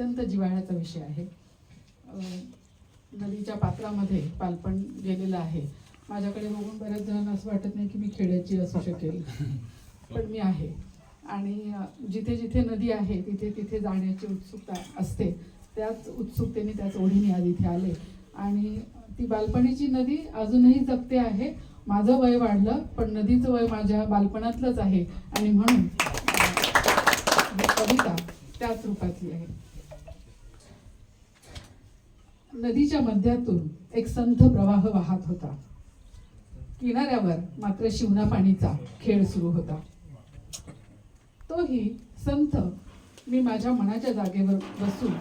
अत्यंत जिव्हाळ्याचा विषय आहे. नदीच्या पात्रामध्ये बालपण गेलेलं आहे. माझ्याकडे बघून बऱ्याच जणांना असं वाटत नाही की मी खेड्याची असू शकेल. पण मी आहे. आणि जिथे जिथे नदी आहे तिथे तिथे जाण्याची उत्सुकता असते. त्याच उत्सुकतेने त्याच ओढीने आज इथे आले. आणि ती बालपणीची नदी अजूनही जगते आहे. माझं वय वाढलं पण नदीचं वय माझ्या बालपणातलंच आहे. आणि म्हणून ही कविता त्याच रूपातली आहे. नदीच्या मध्यातून एक संथ प्रवाह वाहत होता. किनाऱ्यावर मात्र शिवना पाणीचा खेळ सुरू होता. तोही संथ मी माझ्या मनाच्या जागेवर बसून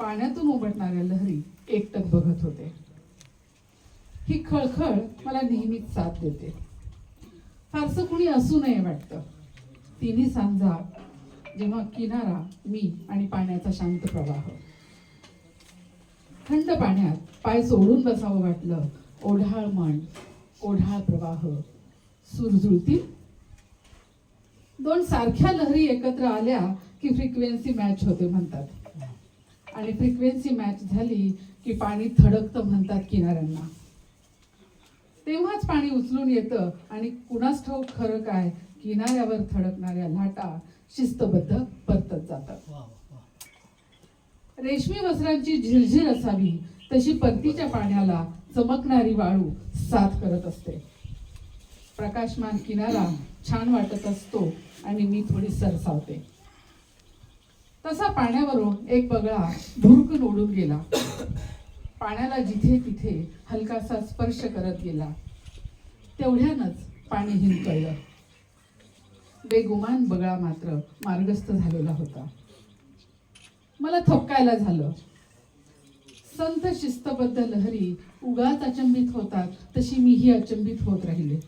पाण्यातून उमटणाऱ्या लहरी एकटक बघत होते. ही खळखळ मला नेहमीच साथ देते. फारसं कुणी असू नये वाटतं. तिन्ही सांजा जेव्हा किनारा मी आणि पाण्याचा शांत प्रवाह. थंड पाण्यात पाय सोडून बसावं वाटलं. ओढाळ मन ओढाळ प्रवाह. सुरजुळती दोन सारख्या लहरी एकत्र आल्या की फ्रिक्वेन्सी मॅच होते म्हणतात. आणि फ्रिक्वेन्सी मॅच झाली की पाणी थडकतं म्हणतात किनाऱ्यांना. तेव्हाच पाणी उचलून येतं आणि कुणास ठाऊक खरं काय किनाऱ्यावर थडकणाऱ्या लाटा शिस्तबद्ध परतत जातात. रेशमी वस्त्रांची झिरझिर असावी तशी परतीच्या पाण्याला चमकणारी वाळू साथ करत असते. प्रकाशमान किनारा छान वाटत असतो आणि मी थोडी सरसावते. तसा पाण्यावरून एक बगळा भुरकून उडून गेला. पाण्याला जिथे तिथे हलकासा स्पर्श करत गेला. तेवढ्यानंच पाणी हिंकळलं बेगुमान बगळा मात्र मार्गस्थ झालेला होता. मला थपकायला झालं. संत शिस्तबद्ध लहरी उगाच अचंबित होतात तशी मीही अचंबित होत राहिले.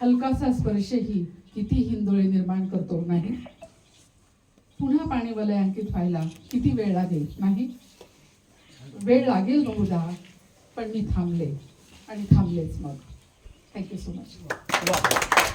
हलकासा स्पर्शही किती हिंदोळे निर्माण करतो नाही? पुन्हा पाणी वलयांकित व्हायला किती वेळ लागेल नाही? वेळ लागेल बहुधा पण मी थांबले आणि थांबलेच मग. Thank you so much